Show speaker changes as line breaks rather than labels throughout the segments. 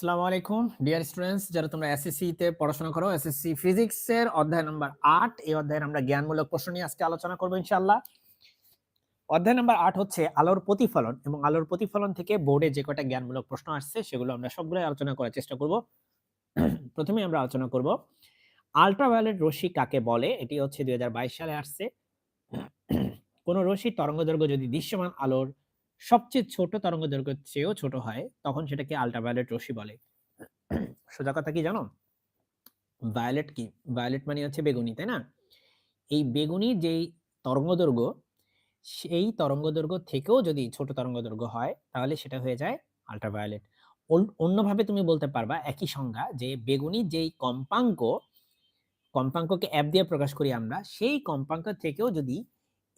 আসসালামু আলাইকুম। Dear students যারা তোমরা এসএসসি তে পড়াশোনা করো এসএসসি ফিজিক্সের অধ্যায় নাম্বার আট, এই অধ্যায়ে আমরা জ্ঞানমূলক প্রশ্ন নিয়ে আজকে আলোচনা করব ইনশাআল্লাহ। অধ্যায় নাম্বার আট হচ্ছে আলোর প্রতিফলন এবং আলোর প্রতিফলন থেকে বোর্ডে যে কটা জ্ঞানমূলক প্রশ্ন আসছে, সেগুলো আমরা সবগুলো আলোচনা করার চেষ্টা করব। প্রথমে আমরা আলোচনা করব আল্ট্রাভায়োলেট রশ্মি কাকে বলে? এটি হচ্ছে দুই হাজার বাইশ সালে আসছে। কোন রশ্মির তরঙ্গদৈর্ঘ্য যদি দৃশ্যমান আলোর সবচেয়ে ছোট তরঙ্গদৈর্ঘ্যের চেয়েও ছোট হয়, তখন সেটাকে আল্ট্রাভায়োলেট রশ্মি বলে। সোজা কথা কি জানো? ভায়োলেট কি? ভায়োলেট মানে হচ্ছে বেগুনি, তাই না? এই বেগুনির যেই তরঙ্গদৈর্ঘ্য সেই তরঙ্গদৈর্ঘ্য থেকেও যদি ছোট তরঙ্গদৈর্ঘ্য হয়, তাহলে সেটা হয়ে যায় আল্ট্রাভায়োলেট অন্যভাবে তুমি বলতে পারবা একই সংজ্ঞা যে বেগুনির যেই কম্পাঙ্ক, কম্পাঙ্ককে অ্যাপ দিয়ে প্রকাশ করি আমরা, সেই কম্পাঙ্ক থেকেও যদি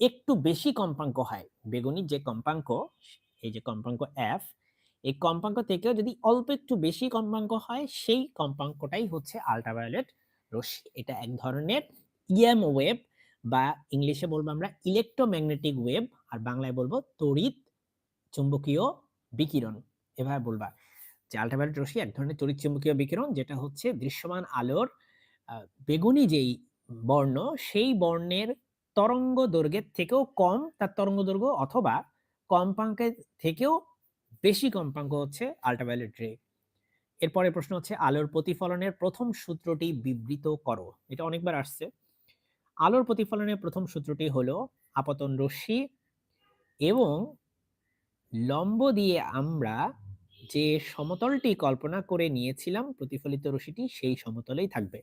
একটু বেশি কম্পাঙ্ক হয়। বেগুনির যে কম্পাঙ্ক, এই যে কম্পাঙ্ক এফ এই কম্পাঙ্ক থেকেও যদি অল্প একটু বেশি কম্পাঙ্ক হয়, সেই কম্পাঙ্কটাই হচ্ছে আল্ট্রাভায়োলেট রশ্মি। এটা এক ধরনের ইএম ওয়েভ বা ইংলিশে বলব আমরা ইলেকট্রোম্যাগনেটিক ওয়েভ আর বাংলায় বলব তড়িৎ চুম্বকীয় বিকিরণ। এভাবে বলবা। যে আল্ট্রাভায়োলেট রশ্মি এক ধরনের তড়িৎ চুম্বকীয় বিকিরণ, যেটা হচ্ছে দৃশ্যমান আলোর বেগুনি যেই বর্ণ, সেই বর্ণের তরঙ্গ দৈর্ঘ্যের থেকেও কম, তার তরঙ্গ দৈর্ঘ্য অথবা কম্পাঙ্কের থেকেও বেশি কম্পাঙ্ক হচ্ছে আল্ট্রাভায়োলেট রে এরপরে প্রশ্ন হচ্ছে, আলোর প্রতিফলনের প্রথম সূত্রটি বিবৃত করো। এটা অনেকবার আসছে। আলোর প্রতিফলনের প্রথম সূত্রটি হলো আপতন রশ্মি এবং লম্ব দিয়ে আমরা যে সমতলটি কল্পনা করে নিয়েছিলাম, প্রতিফলিত রশ্মিটি সেই সমতলেই থাকবে।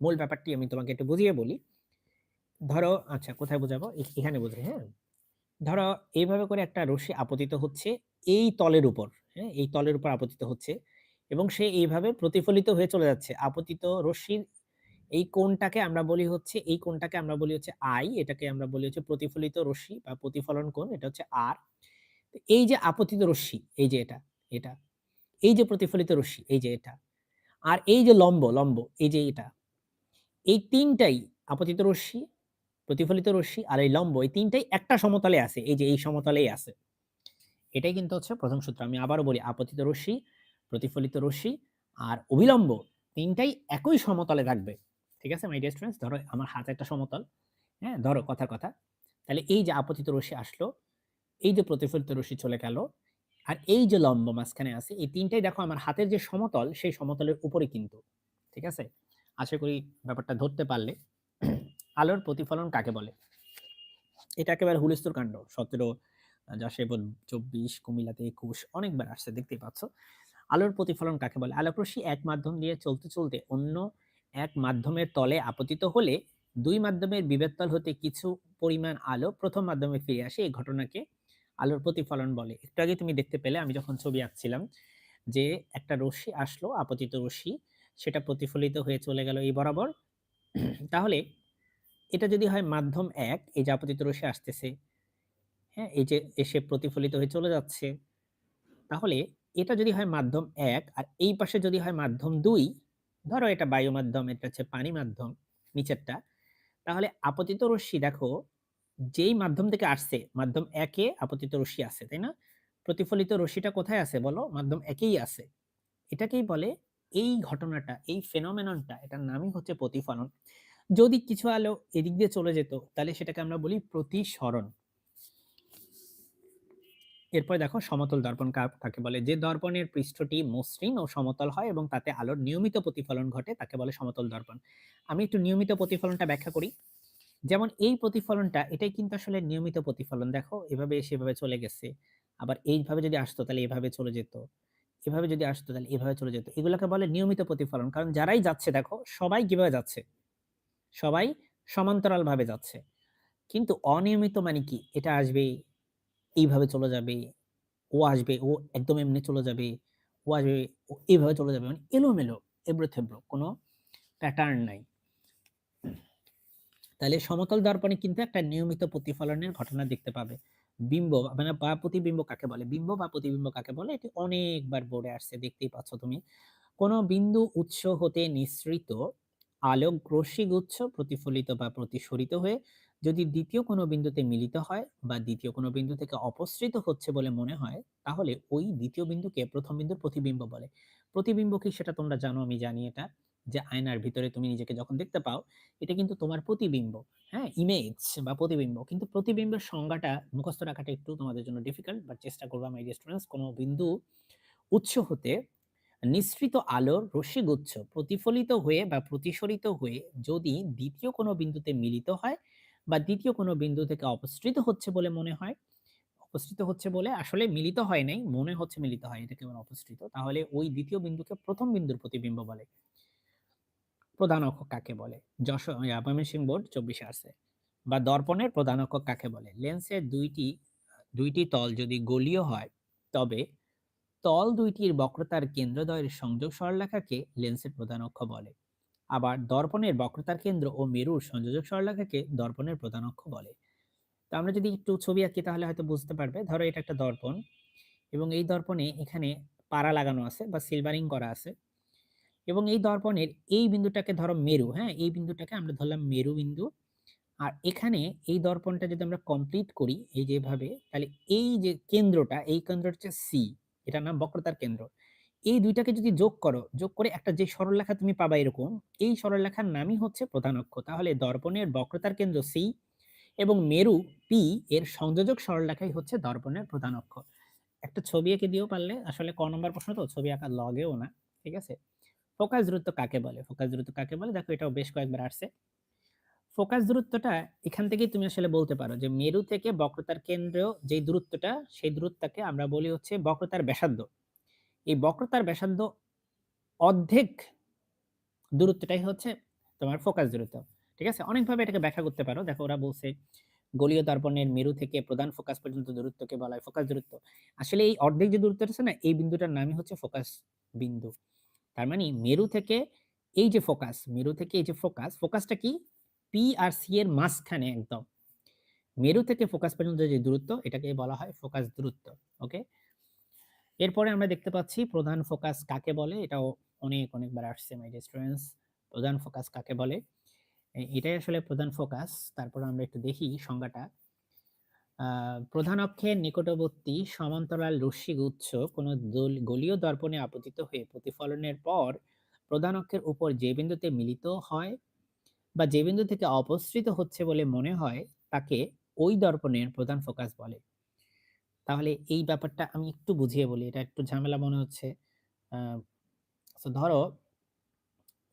মূল ব্যাপারটি আমি তোমাকে একটু বুঝিয়ে বলি। ধরো আচ্ছা কোথায় বোঝাবো? এখানে বুঝবে হ্যাঁ? ধরো, এইভাবে করে একটা রশ্মি আপতিত হচ্ছে এই তলের উপর হ্যাঁ? এই তলের উপর আপতিত হচ্ছে এবং সে এইভাবে প্রতিফলিত হয়ে চলে যাচ্ছে। আপতিত রশ্মির এই কোণটাকে আমরা বলি হচ্ছে, এই কোণটাকে আমরা বলি হচ্ছে আই, এটাকে আমরা বলি হচ্ছে প্রতিফলিত রশ্মি বা প্রতিফলন কোণ, এটা হচ্ছে আর। এই যে আপতিত রশ্মি, এই যে এটা এটা, এই যে প্রতিফলিত রশ্মি, এই যে এটা, আর এই যে লম্ব লম্ব, এই যে এটা, এই তিনটাই আপতিত রশ্মি প্রতিফলিত রশ্মি আর এই লম্ব, এই তিনটাই একটা সমতলে আছে, এই যে এই সমতলেই আছে। এটাই কিন্তু হচ্ছে প্রথম সূত্র। আমি আবারও বলি, আপতিত রশ্মি, প্রতিফলিত রশ্মি আর অবিলম্ব তিনটাই একই সমতলে থাকবে। ঠিক আছে মাই ডিয়ার স্টুডেন্টস ধরো, আমার হাতে একটা সমতল হ্যাঁ? ধরো, কথার কথা। তাহলে এই যে আপতিত রশ্মি আসলো, এই যে প্রতিফলিত রশ্মি চলে গেল, আর এই যে লম্ব মাঝখানে আছে, এই তিনটাই দেখো আমার হাতের যে সমতল, সেই সমতলের উপরে কিন্তু। ঠিক আছে? আশা করি ব্যাপারটা ধরতে পারলে। আলোর প্রতিফলন কাকে বলে? এটা একেবারে হুলস্থুর কাণ্ড। সতেরো যাশেবন চব্বিশ, কুমিল্লাতে একুশ, অনেকবার আসছে, দেখতেই পাচ্ছ। আলোর প্রতিফলন কাকে বলে? আলোকরশ্মি এক মাধ্যম দিয়ে চলতে চলতে অন্য এক মাধ্যমের তলে আপতিত হলে দুই মাধ্যমের বিভেদতল হতে কিছু পরিমাণ আলো প্রথম মাধ্যমে ফিরে আসে। এই ঘটনাকে আলোর প্রতিফলন বলে। একটু আগে তুমি দেখতে পেলে, আমি যখন ছবি আঁকছিলাম, যে একটা রশ্মি আসলো, আপতিত রশ্মি, সেটা প্রতিফলিত হয়ে চলে গেল এই বরাবর। তাহলে এটা যদি হয় মাধ্যম এক, এই যে আপতিত রশ্মি আসতেছে হ্যাঁ এই যে এসে প্রতিফলিত হয়ে চলে যাচ্ছে, তাহলে এটা যদি হয় মাধ্যম এক আর এই পাশে যদি হয় মাধ্যম দুই, ধরো এটা বায়ু মাধ্যম এটা হচ্ছে পানি মাধ্যম নিচেরটা, তাহলে আপতিত রশ্মি দেখো, যেই মাধ্যম থেকে আসছে, মাধ্যম একে আপতিত রশ্মি আছে, তাই না? প্রতিফলিত রশ্মিটা কোথায় আছে বলো? মাধ্যম একেই আছে। এটাকেই বলে এই ঘটনাটা, এই ফেনোমেননটা, এটার নামই হচ্ছে প্রতিফলন। যদি কিছু আলো এদিক দিয়ে চলে যেত, তাহলে সেটাকে আমরা বলি প্রতিসরণ। এরপর দেখো সমতল দর্পণ কাকে বলে। যে দর্পণের পৃষ্ঠটি মসৃণ ও সমতল হয় এবং তাতে আলোর নিয়মিত প্রতিফলন ঘটে, তাকে বলে সমতল দর্পণ। আমি একটু নিয়মিত প্রতিফলনটা ব্যাখ্যা করি। যেমন এই প্রতিফলনটা, এটাই কিন্তু আসলে নিয়মিত প্রতিফলন। দেখো, এভাবে সেভাবে চলে গেছে। আবার এইভাবে যদি আসতো, তাহলে এভাবে চলে যেত। এভাবে যদি আসতো, তাহলে এভাবে চলে যেত। এগুলোকে বলে নিয়মিত প্রতিফলন। কারণ যারাই যাচ্ছে, দেখো, সবাই কীভাবে যাচ্ছে? সবাই সমান্তরাল ভাবে যাচ্ছে। কিন্তু অনিয়মিত মানে কি? এটা আসবে এইভাবে চলে যাবে, ও আসবে, ও একদম এমনি চলে যাবে, ও আসবে, ও এইভাবে চলে যাবে মানে এলোমেলো এবড়ো থেবড়ো কোনো প্যাটার্ন নাই। তাহলে সমতল দর্পণে কিন্তু একটা নিয়মিত প্রতিফলনের ঘটনা দেখতে পাবে। বিম্ব মানে বা প্রতিবিম্ব কাকে বলে? বিম্ব বা প্রতিবিম্ব কাকে বলে? এটি অনেকবার বোর্ডে আসছে, দেখতেই পাচ্ছ তুমি। কোন বিন্দু উৎস হতে নিঃসৃত আলোক রশ্মিগুচ্ছ প্রতিফলিত বা প্রতিসরিত হয়ে যদি দ্বিতীয় কোনো বিন্দুতে মিলিত হয় বা দ্বিতীয় কোনো বিন্দু থেকে অপসৃত হচ্ছে বলে মনে হয়, তাহলে ওই দ্বিতীয় বিন্দুকে প্রথম বিন্দুর প্রতিবিম্ব বলে। প্রতিবিম্ব কি সেটা তোমরা জানো, আমি জানি এটা, যে আয়নার ভিতরে তুমি নিজেকে যখন দেখতে পাও, এটা কিন্তু তোমার প্রতিবিম্ব হ্যাঁ? ইমেজ বা প্রতিবিম্ব। কিন্তু প্রতিবিম্বের সংজ্ঞাটা মুখস্থ রাখাটা একটু তোমাদের জন্য ডিফিকাল্ট বাট চেষ্টা করব মাই স্টুডেন্টস কোনো বিন্দু উৎস হতে নিঃসৃত আলোর রশ্মিগুচ্ছ প্রতিফলিত হয়ে বা প্রতিসরিত হয়ে যদি দ্বিতীয় কোনো বিন্দুতে মিলিত হয় বা দ্বিতীয় কোনো বিন্দু থেকে অপসৃত হচ্ছে বলে মনে হয়, অপসৃত হচ্ছে বলে আসলে মিলিত হয় নাই, মনে হচ্ছে মিলিত হয় এটা কেবল অপসৃত, তাহলে ওই দ্বিতীয় বিন্দুকে প্রথম বিন্দুর প্রতিবিম্ব বলে। প্রধান অক্ষ কাকে বলে? যশ বোর্ড চব্বিশে আসে বা দর্পণের প্রধান অক্ষ কাকে বলে? লেন্সের দুইটি দুইটি তল যদি গলীয় হয়, তবে তল দুইটির বক্রতার কেন্দ্রদ্বয়ের সংযোগ সরলরেখাকে লেন্সের প্রধান অক্ষ বলে। আবার দর্পণের বক্রতার কেন্দ্র ও মেরুর সংযোজক সরলরেখাকে দর্পণের প্রধান অক্ষ বলে। তো আমরা যদি একটু ছবি আঁকি তাহলে হয়তো বুঝতে পারবে। ধরো এটা একটা দর্পণ এবং এই দর্পণে এখানে পাড়া লাগানো আছে বা সিলভারিং করা আছে। এবং এই দর্পণের এই বিন্দুটাকে ধরো মেরু হ্যাঁ? এই বিন্দুটাকে আমরা ধরলাম মেরু বিন্দু। আর এখানে এই দর্পণটা যদি আমরা কমপ্লিট করি এই যেভাবে, তাহলে এই যে কেন্দ্রটা, এই কেন্দ্রটা হচ্ছে সি এটার নাম বক্রতার কেন্দ্র। এই দুইটাকে যদি যোগ করো, যোগ করে একটা যে সরলরেখা তুমি পাবা এরকম, এই সরলরেখার নামই হচ্ছে প্রধান অক্ষ। তাহলে দর্পণের বক্রতার কেন্দ্র সি এবং মেরু পি এর সংযোজক সরলরেখাই হচ্ছে দর্পণের প্রধান অক্ষ। একটা ছবি এঁকে দিয়েও পারলে, আসলে ক নম্বর প্রশ্ন তো, ছবি আঁকা লগেও না, ঠিক আছে? ফোকাস দূরত্ব কাকে বলে? ফোকাস দূরত্ব কাকে বলে? দেখো এটাও বেশ কয়েকবার আসছে। ফোকাস দূরত্বটা এখান থেকেই তুমি আসলে বলতে পারো যে মেরু থেকে বক্রতার কেন্দ্র যে দূরত্বটা, সেই দূরত্বকে আমরা বলি হচ্ছে বক্রতার ব্যাসার্ধ। এই বক্রতার ব্যাসার্ধ অর্ধেক দূরত্বটাই হচ্ছে তোমার ফোকাস দূরত্ব, ঠিক আছে? অনেকভাবে এটাকে ব্যাখ্যা করতে পারো। দেখো ওরা বলছে গলীয় দর্পণের মেরু থেকে প্রধান ফোকাস পর্যন্ত দূরত্বকে বলা হয় ফোকাস দূরত্ব। আসলে এই অর্ধেক যে দূরত্ব আছে না, এই বিন্দুটার নামই হচ্ছে ফোকাস বিন্দু। তার মানে মেরু থেকে এই যে ফোকাস, মেরু থেকে এই যে ফোকাস, ফোকাসটা কি? পি আর সি এর মাঝখানে একদম। মেরু থেকে ফোকাস পর্যন্ত যে দূরত্ব, এটাকে বলা হয় ফোকাস দূরত্ব ওকে এরপরে আমরা দেখতে পাচ্ছি প্রধান ফোকাস কাকে বলে? এটাও অনেক, অনেকবার আসছে মাই স্টুডেন্টস প্রধান ফোকাস কাকে বলে? এটাই আসলে প্রধান ফোকাস তারপর আমরা একটু দেখি সংজ্ঞাটা। প্রধান অক্ষের নিকটবর্তী সমান্তরাল রশ্মি গুচ্ছ কোনো গলীয় দর্পণে আপতিত হয়ে প্রতিফলনের পর প্রধান অক্ষের উপর যে বিন্দুতে মিলিত হয় বা যে বিন্দু থেকে অপসৃত হচ্ছে বলে মনে হয়, তাকে ওই দর্পণের প্রধান ফোকাস বলে। তাহলে এই ব্যাপারটা আমি একটু বুঝিয়ে বলি, এটা একটু ঝামেলা মনে হচ্ছে। ধরো,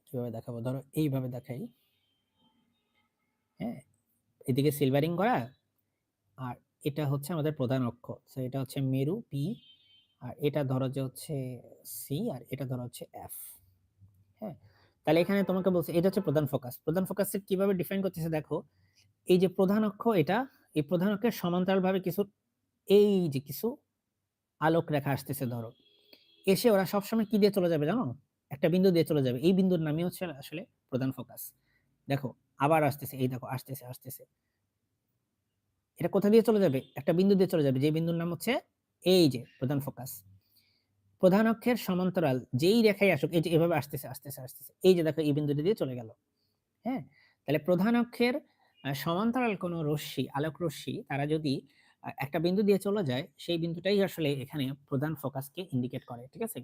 কীভাবে দেখাবো? ধরো এইভাবে দেখাই। হ্যাঁ এদিকে সিলভারিং করা, আর এটা হচ্ছে আমাদের প্রধান অক্ষ। তো এটা হচ্ছে মেরু পি আর এটা ধরো যে হচ্ছে সি আর এটা ধরো হচ্ছে এফ হ্যাঁ তাহলে এখানে তোমাকে বলছে, এটা হচ্ছে প্রধান ফোকাস প্রধান ফোকাস কীভাবে ডিফাইন করতেছে দেখো, এই যে প্রধান অক্ষ এটা, এই প্রধান অক্ষের সমান্তরাল ভাবে কিছু, এই যে কিছু আলোক রেখা আসতেছে ধরো। এসে ওরা সবসময় কি দিয়ে চলে যাবে জানো? একটা বিন্দু দিয়ে চলে যাবে। এই বিন্দুর নামই হচ্ছে আসলে প্রধান ফোকাস দেখো, আবার আসতেছে, এই দেখো, আসতেছে আসতেছে। এটা কোথা দিয়ে চলে যাবে? একটা বিন্দু দিয়ে চলে যাবে। যে বিন্দুর নাম হচ্ছে এই যে প্রধান ফোকাস প্রধান অক্ষের সমান্তরাল যেই রেখায় আসুক, এই যে এভাবে আসতেছে আসতেছে আসতেছে, এই যে দেখো এই বিন্দুটি দিয়ে চলে গেল হ্যাঁ? তাহলে প্রধান অক্ষের সমান্তরাল কোনো রশ্মি, আলোক রশ্মি, তারা যদি একটা বিন্দু দিয়ে চলে যায়, সেই বিন্দুটাই আসলে এখানে প্রধান ফোকাসকে ইন্ডিকেট করে, ঠিক আছে?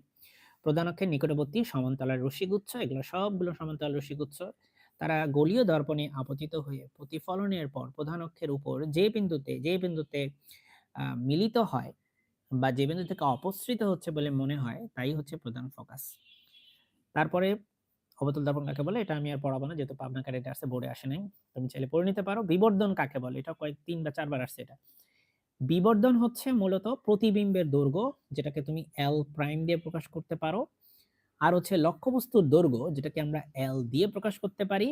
প্রধান অক্ষের নিকটবর্তী সমান্তরাল রশ্মিগুচ্ছ, এগুলো সবগুলো সমান্তরাল রশ্মিগুচ্ছ, তারা গলীয় দর্পণে আপতিত হয়ে প্রতিফলনের পর প্রধান অক্ষের উপর যে বিন্দুতে যে বিন্দুতে মিলিত হয় বা যে বিন্দু থেকে অপসৃত হচ্ছে বলে মনে হয়, তাই হচ্ছে প্রধান ফোকাস। তারপরে অবতল দর্পণ কাকে বলে? এটা আমি আর পড়াবো না, যেহেতু পাবনা ক্যাডেটে আসছে বোর্ডে আসে নাই। তুমি চাইলে পড়ে নিতে পারো। বিবর্ধন কাকে বলে? এটা কয়েক তিন বা চারবার আসছে এটা। বিবর্ধন হচ্ছে মূলত প্রতিবিম্বের দৈর্ঘ্য, যেটাকে তুমি এল প্রাইম দিয়ে প্রকাশ করতে পারো। আর হচ্ছে লক্ষ্যবস্তুর দৈর্ঘ্য, যেটাকে আমরা এল দিয়ে প্রকাশ করতে পারি।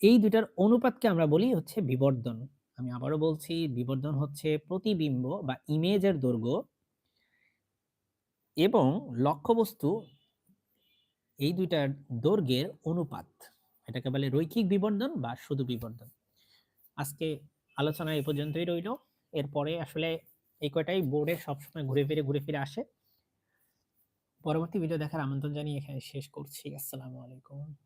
এই দুটার অনুপাতকে আমরা বলি হচ্ছে বিবর্ধন। আমি আবারও বলছি, বিবর্ধন হচ্ছে প্রতিবিম্ব বা ইমেজের দৈর্ঘ্য এবং লক্ষ্যবস্তু এই দুইটার দৈর্ঘ্যের অনুপাত। এটাকে বলে রৈখিক বিবর্ধন বা শুধু বিবর্ধন। আজকে আলোচনা এই পর্যন্তই রইল। এরপরে আসলে এই কয়টাই বোর্ডে সবসময় ঘুরে ফিরে ঘুরে ফিরে আসে। পরবর্তী ভিডিও দেখার আমন্ত্রণ জানিয়ে এখানে শেষ করছি। আসসালামু আলাইকুম।